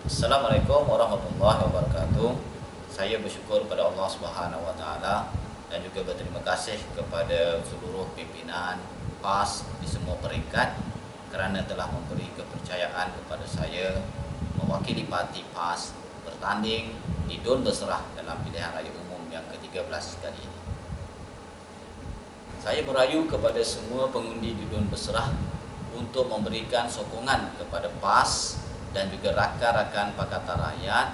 Assalamualaikum warahmatullahi wabarakatuh. Saya bersyukur kepada Allah Subhanahu wa taala dan juga berterima kasih kepada seluruh pimpinan PAS di semua peringkat kerana telah memberi kepercayaan kepada saya mewakili parti PAS bertanding di Dun Berserah dalam pilihan raya umum yang ke-13 kali ini. Saya merayu kepada semua pengundi di Dun Berserah untuk memberikan sokongan kepada PAS dan juga rakan-rakan Pakatan Rakyat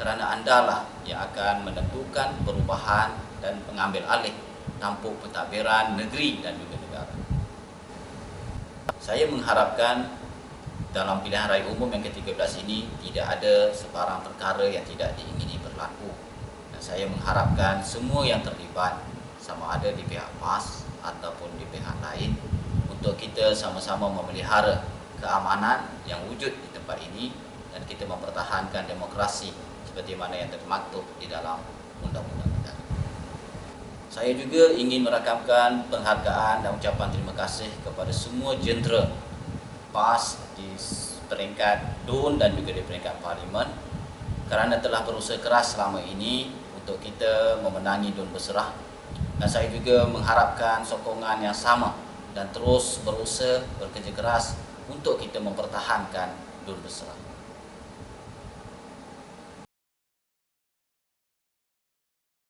kerana andalah yang akan menentukan perubahan dan pengambil alih tampuk pentadbiran negeri dan juga negara. Saya mengharapkan dalam pilihan raya umum yang ke-13 ini tidak ada sebarang perkara yang tidak diingini berlaku. Dan saya mengharapkan semua yang terlibat sama ada di pihak PAS ataupun di pihak lain untuk kita sama-sama memelihara keamanan yang wujud di tempat ini dan kita mempertahankan demokrasi seperti mana yang termaktub di dalam undang-undang kita. Saya juga ingin merakamkan penghargaan dan ucapan terima kasih kepada semua jentera PAS di peringkat DUN dan juga di peringkat Parlimen kerana telah berusaha keras selama ini untuk kita memenangi DUN berserah dan saya juga mengharapkan sokongan yang sama dan terus berusaha bekerja keras untuk kita mempertahankan DUN berserah.